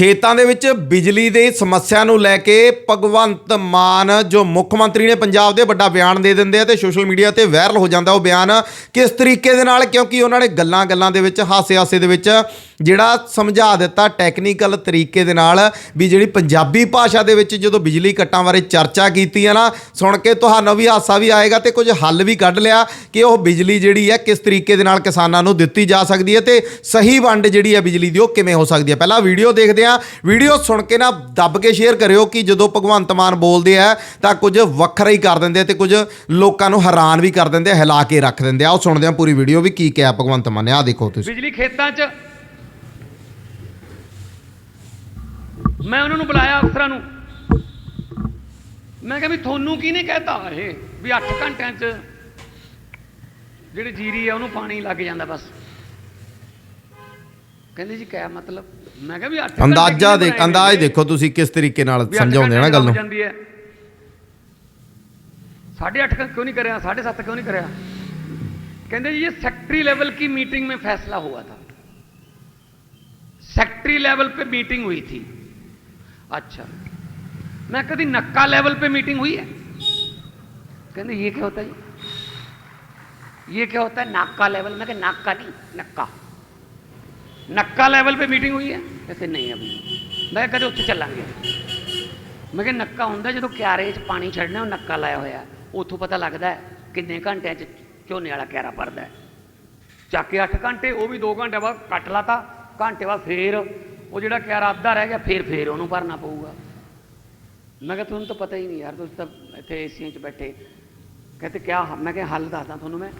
ਖੇਤਾਂ ਦੇ ਵਿੱਚ ਬਿਜਲੀ ਦੀ ਸਮੱਸਿਆ ਨੂੰ ਲੈ ਕੇ ਭਗਵੰਤ ਮਾਨ, ਜੋ ਮੁੱਖ ਮੰਤਰੀ ਨੇ ਪੰਜਾਬ ਦੇ ਵੱਡਾ ਬਿਆਨ ਦੇ ਦਿੰਦੇ ਆ ਤੇ ਸੋਸ਼ਲ ਮੀਡੀਆ ਤੇ ਵਾਇਰਲ ਹੋ ਜਾਂਦਾ ਉਹ ਬਿਆਨ, ਕਿਸ ਤਰੀਕੇ ਦੇ ਨਾਲ? ਕਿਉਂਕਿ ਉਹਨਾਂ ਨੇ ਗੱਲਾਂ ਗੱਲਾਂ ਦੇ ਵਿੱਚ ਹਾਸੇ ਹਾਸੇ ਦੇ ਵਿੱਚ ਜਿਹੜਾ ਸਮਝਾ ਦਿੱਤਾ ਟੈਕਨੀਕਲ ਤਰੀਕੇ ਦੇ ਨਾਲ ਵੀ ਜਿਹੜੀ ਪੰਜਾਬੀ ਭਾਸ਼ਾ ਦੇ ਵਿੱਚ ਜਦੋਂ ਬਿਜਲੀ ਕੱਟਾਂ ਬਾਰੇ ਚਰਚਾ ਕੀਤੀ ਹੈ ਨਾ, ਸੁਣ ਕੇ ਤੁਹਾਨੂੰ ਵੀ ਹਾਸਾ ਵੀ ਆਏਗਾ ਤੇ ਕੁਝ ਹੱਲ ਵੀ ਕੱਢ ਲਿਆ ਕਿ ਉਹ ਬਿਜਲੀ ਜਿਹੜੀ ਹੈ ਕਿਸ ਤਰੀਕੇ ਦੇ ਨਾਲ ਕਿਸਾਨਾਂ ਨੂੰ ਦਿੱਤੀ ਜਾ ਸਕਦੀ ਹੈ ਤੇ ਸਹੀ ਵੰਡ ਜਿਹੜੀ ਹੈ ਬਿਜਲੀ ਦੀ ਉਹ ਕਿਵੇਂ ਹੋ ਸਕਦੀ ਹੈ। ਪਹਿਲਾਂ ਵੀਡੀਓ ਦੇਖਦੇ ਆ ਵੀਡੀਓ ਸੁਣ ਕੇ ਨਾ ਦੱਬ ਕੇ ਸ਼ੇਅਰ ਕਰਿਓ ਕਿ ਜਦੋਂ ਭਗਵੰਤ ਮਾਨ ਬੋਲਦੇ ਆ, ਤਾਂ ਕੁਝ ਵੱਖਰਾ ਹੀ ਕਰ ਦਿੰਦੇ ਤੇ ਕੁਝ ਲੋਕਾਂ ਨੂੰ ਹੈਰਾਨ ਵੀ ਕਰ ਦਿੰਦੇ ਹਿਲਾ ਕੇ ਰੱਖ ਦਿੰਦੇ ਆ। ਉਹ ਸੁਣਦੇ ਆ ਪੂਰੀ ਵੀਡੀਓ ਵੀ ਕੀ ਕਿਹਾ ਭਗਵੰਤ ਮਾਨ ਨੇ। ਆ ਦੇਖੋ ਤੁਸੀਂ। ਬਿਜਲੀ ਖੇਤਾਂ 'ਚ ਮੈਂ ਉਹਨਾਂ ਨੂੰ ਬੁਲਾਇਆ ਅਫਸਰਾਂ ਨੂੰ। ਮੈਂ ਕਿਹਾ ਵੀ ਤੁਹਾਨੂੰ ਕਿਹਨੇ ਕਹਿਤਾ ਇਹ? ਵੀ 8 ਘੰਟਿਆਂ 'ਚ ਜਿਹੜੀ ਜੀਰੀ ਆ, ਉਹਨੂੰ ਪਾਣੀ ਲੱਗ ਜਾਂਦਾ ਬਸ। ਕਹਿੰਦੇ ਜੀ ਕਿਆ ਮਤਲਬ ਮੈਂ ਕਿਹਾ ਵੀ 8 ਘੰਟੇ ਅੰਦਾਜ਼ਾ ਕਿਹਨੇ ਦੇ ਬਣਾਏ ਅੰਦਾਜ਼ ਨੇ? ਦੇਖੋ ਤੁਸੀਂ ਕਿਸ ਤਰੀਕੇ ਨਾਲ ਵੀ ਅੱਠ ਸਮਝਾਉਂਦੇ ਆ ਨਾ ਘੰਟੇ ਗੱਲ ਲੱਗ ਨੂੰ ਜਾਂਦੀ ਹੈ साढ़े आठ का क्यों नहीं कराया साढ़े सात क्यों नहीं कराया कहते जी ये सेक्ट्री लेवल की मीटिंग में फैसला हुआ था सेक्ट्री लेवल पे मीटिंग हुई थी अच्छा मैं कभी नक्का लेवल पे मीटिंग हुई है कहते ये क्या होता है जी ये क्या होता है नाका लेवल मैं कहा नाका नहीं नक्का ਨੱਕਾ ਲੈਵਲ ਤੇ ਮੀਟਿੰਗ ਹੋਈ ਹੈ ਕਹਿੰਦੇ ਨਹੀਂ ਅਭੀ ਮੈਂ ਕਦੇ ਉੱਥੇ ਚੱਲਾਂਗੇ ਮੈਂ ਕਿਹਾ ਨੱਕਾ ਹੁੰਦਾ ਜਦੋਂ ਕਿਆਰੇ 'ਚ ਪਾਣੀ ਛੱਡਣਾ ਉਹ ਨੱਕਾ ਲਾਇਆ ਹੋਇਆ ਉੱਥੋਂ ਪਤਾ ਲੱਗਦਾ ਕਿੰਨੇ ਘੰਟਿਆਂ 'ਚ ਝੋਨੇ ਵਾਲਾ ਕਿਆਰਾ ਭਰਦਾ ਚੱਕ ਕੇ 8 ਘੰਟੇ ਉਹ ਵੀ 2 ਘੰਟੇ ਬਾਅਦ ਕੱਟ ਲਾਤਾ ਘੰਟੇ ਬਾਅਦ ਫੇਰ ਉਹ ਜਿਹੜਾ ਕਿਆਰਾ ਅੱਧਾ ਰਹਿ ਗਿਆ ਫੇਰ ਫੇਰ ਉਹਨੂੰ ਭਰਨਾ ਪਊਗਾ ਮੈਂ ਕਿਹਾ ਤੁਹਾਨੂੰ ਤਾਂ ਪਤਾ ਹੀ ਨਹੀਂ ਯਾਰ ਤੁਸੀਂ ਤਾਂ ਇੱਥੇ ਏਸੀਆਂ 'ਚ ਬੈਠੇ ਕਹਿੰਦੇ ਕਿਆ ਮੈਂ ਕਿਹਾ ਹੱਲ ਦੱਸਦਾ ਤੁਹਾਨੂੰ ਮੈਂ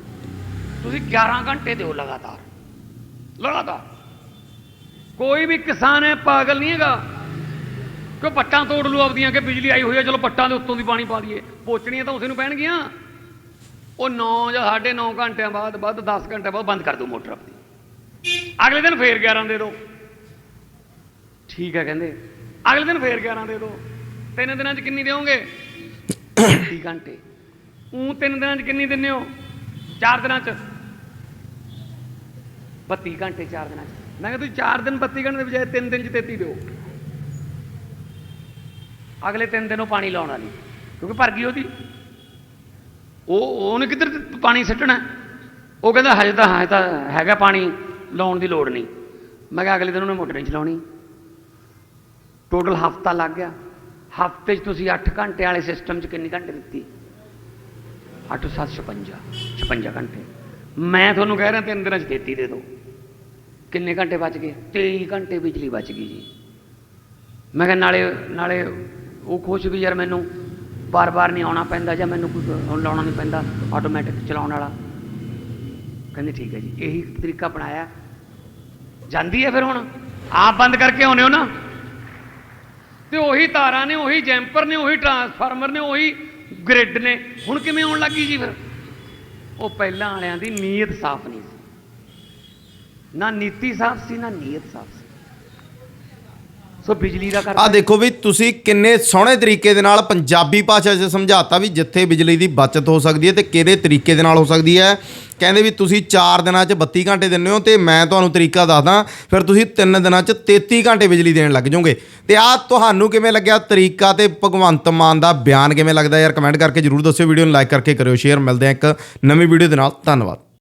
ਤੁਸੀਂ 11 ਘੰਟੇ ਦਿਓ ਲਗਾਤਾਰ ਲਗਾਤਾਰ ਕੋਈ ਵੀ ਕਿਸਾਨ ਹੈ ਪਾਗਲ ਨਹੀਂ ਹੈਗਾ। ਕਿ ਪੱਟਾਂ ਤੋੜ ਲੂ ਆਪਦੀਆਂ ਕਿ ਬਿਜਲੀ ਆਈ ਹੋਈ ਹੈ ਚਲੋ ਪੱਟਾਂ ਦੇ ਉੱਤੋਂ ਦੀ ਪਾਣੀ ਪਾ ਦਈਏ ਪੋਚਣੀਆਂ ਤਾਂ ਉਸੇ ਨੂੰ ਪੈਣਗੀਆਂ। ਉਹ 9 ਜਾਂ 9.5 ਘੰਟਿਆਂ ਬਾਅਦ, ਵੱਧ 10 ਘੰਟੇ ਬਾਅਦ ਬੰਦ ਕਰ ਦਿਓ ਮੋਟਰ ਆਪਣੀ। ਅਗਲੇ ਦਿਨ ਫੇਰ 11 ਦੇ ਦਿਓ ਠੀਕ ਹੈ ਕਹਿੰਦੇ। ਅਗਲੇ ਦਿਨ ਫੇਰ 11 ਦੇ ਦਿਓ ਤਿੰਨ ਦਿਨਾਂ 'ਚ ਕਿੰਨੀ ਦਿਓਗੇ? 30 ਘੰਟੇ। ਉਹ ਤਿੰਨ ਦਿਨਾਂ 'ਚ ਕਿੰਨੀ ਦਿੰਦੇ ਹੋ? ਚਾਰ ਦਿਨਾਂ 'ਚ। 32 ਘੰਟੇ ਚਾਰ ਦਿਨਾਂ 'ਚ। ਮੈਂ ਕਿਹਾ ਤੁਸੀਂ ਚਾਰ ਦਿਨ 32 ਘੰਟੇ ਦੇ ਬਜਾਏ ਤਿੰਨ ਦਿਨ 'ਚ 33 ਦਿਓ। ਅਗਲੇ ਤਿੰਨ ਦਿਨ ਉਹ ਪਾਣੀ ਲਾਉਣ ਵਾਲੀ, ਕਿਉਂਕਿ ਭਰ ਗਈ ਉਹਦੀ। ਉਹ, ਉਹਨੇ ਕਿੱਧਰ ਪਾਣੀ ਸਿੱਟਣਾ? ਉਹ ਕਹਿੰਦਾ ਹਜੇ ਤਾਂ ਹਜੇ ਤਾਂ ਹੈਗਾ ਪਾਣੀ, ਲਾਉਣ ਦੀ ਲੋੜ ਨਹੀਂ। ਮੈਂ ਕਿਹਾ ਅਗਲੇ ਦਿਨ ਉਹਨੇ ਮੋਟਰ ਨਹੀਂ ਚਲਾਉਣੀ। ਟੋਟਲ ਹਫਤਾ ਲੱਗ ਗਿਆ। ਹਫ਼ਤੇ 'ਚ ਤੁਸੀਂ 8 ਘੰਟੇ ਵਾਲੇ ਸਿਸਟਮ 'ਚ ਕਿੰਨੇ ਘੰਟੇ ਦਿੱਤੀ? 8 7 56 56 ਘੰਟੇ। ਮੈਂ ਤੁਹਾਨੂੰ ਕਹਿ ਰਿਹਾ ਤਿੰਨ ਦਿਨਾਂ 'ਚ 33 ਦੇ ਦਿਓ। ਕਿੰਨੇ ਘੰਟੇ ਬਚ ਗਏ? 23 ਘੰਟੇ ਬਿਜਲੀ ਬਚ ਗਈ ਜੀ। ਮੈਂ ਕਿਹਾ ਨਾਲੇ ਨਾਲੇ ਉਹ ਖੁਸ਼ ਵੀ ਯਾਰ ਮੈਨੂੰ ਬਾਰ-ਬਾਰ ਨਹੀਂ ਆਉਣਾ ਪੈਂਦਾ ਜਾਂ ਮੈਨੂੰ ਕੋਈ ਹੁਣ ਲਾਉਣਾ ਨਹੀਂ ਪੈਂਦਾ ਆਟੋਮੈਟਿਕ ਚਲਾਉਣ ਵਾਲਾ। ਕਹਿੰਦੇ ਠੀਕ ਹੈ ਜੀ, ਇਹੀ ਤਰੀਕਾ ਅਪਣਾਇਆ। ਜਾਂਦੀ ਹੈ ਫਿਰ ਹੁਣ? ਆਪ ਬੰਦ ਕਰਕੇ ਆਉਨੇ ਹੋ ਨਾ? ਤੇ ਉਹੀ ਤਾਰਾਂ ਨੇ, ਉਹੀ ਜੈਂਪਰ ਨੇ, ਉਹੀ ਟਰਾਂਸਫਾਰਮਰ ਨੇ, ਉਹੀ ਗ੍ਰਿਡ ਨੇ। ਹੁਣ ਕਿਵੇਂ ਆਉਣ ਲੱਗੀ ਜੀ ਫਿਰ? ਉਹ ਪਹਿਲਾਂ ਵਾਲਿਆਂ ਦੀ ਨੀਅਤ ਸਾਫ਼ ਨਹੀਂ ਸੀ। ਨਾ ਨੀਤੀ ਸਾਫ਼ ਸੀ, ਨਾ ਨੀਅਤ ਸਾਫ਼ ਸੀ। ਸੋ ਬਿਜਲੀ ਦਾ ਆ ਦੇਖੋ ਵੀ ਤੁਸੀਂ ਕਿੰਨੇ ਸੋਹਣੇ ਤਰੀਕੇ ਦੇ ਨਾਲ ਪੰਜਾਬੀ ਭਾਸ਼ਾ 'ਚ ਸਮਝਾਤਾ ਵੀ ਜਿੱਥੇ ਬਿਜਲੀ ਦੀ ਬਚਤ ਹੋ ਸਕਦੀ ਹੈ ਤੇ ਕਿਹੜੇ ਤਰੀਕੇ ਦੇ ਨਾਲ ਹੋ ਸਕਦੀ ਹੈ। ਕਹਿੰਦੇ ਵੀ ਤੁਸੀਂ 4 ਦਿਨਾਂ 'ਚ 32 ਘੰਟੇ ਦਿੰਦੇ ਹੋ ਤੇ ਮੈਂ ਤੁਹਾਨੂੰ ਤਰੀਕਾ ਦੱਸਦਾ, ਫਿਰ ਤੁਸੀਂ 3 ਦਿਨਾਂ 'ਚ 33 ਘੰਟੇ ਬਿਜਲੀ ਦੇਣ ਲੱਗ ਜਾਓਗੇ। ਤੇ ਆ ਤੁਹਾਨੂੰ ਕਿਵੇਂ ਲੱਗਿਆ? ਤਰੀਕਾ ਤੇ ਭਗਵੰਤ ਮਾਨ ਦਾ ਬਿਆਨ ਕਿਵੇਂ ਲੱਗਦਾ ਯਾਰ ਕਮੈਂਟ ਕਰਕੇ ਜਰੂਰ ਦੱਸਿਓ, ਵੀਡੀਓ ਨੂੰ ਲਾਈਕ ਕਰਕੇ ਕਰਿਓ, ਸ਼ੇਅਰ, ਮਿਲਦੇ ਆ ਇੱਕ ਨਵੀਂ ਵੀਡੀਓ ਦੇ ਨਾਲ। ਧੰਨਵਾਦ।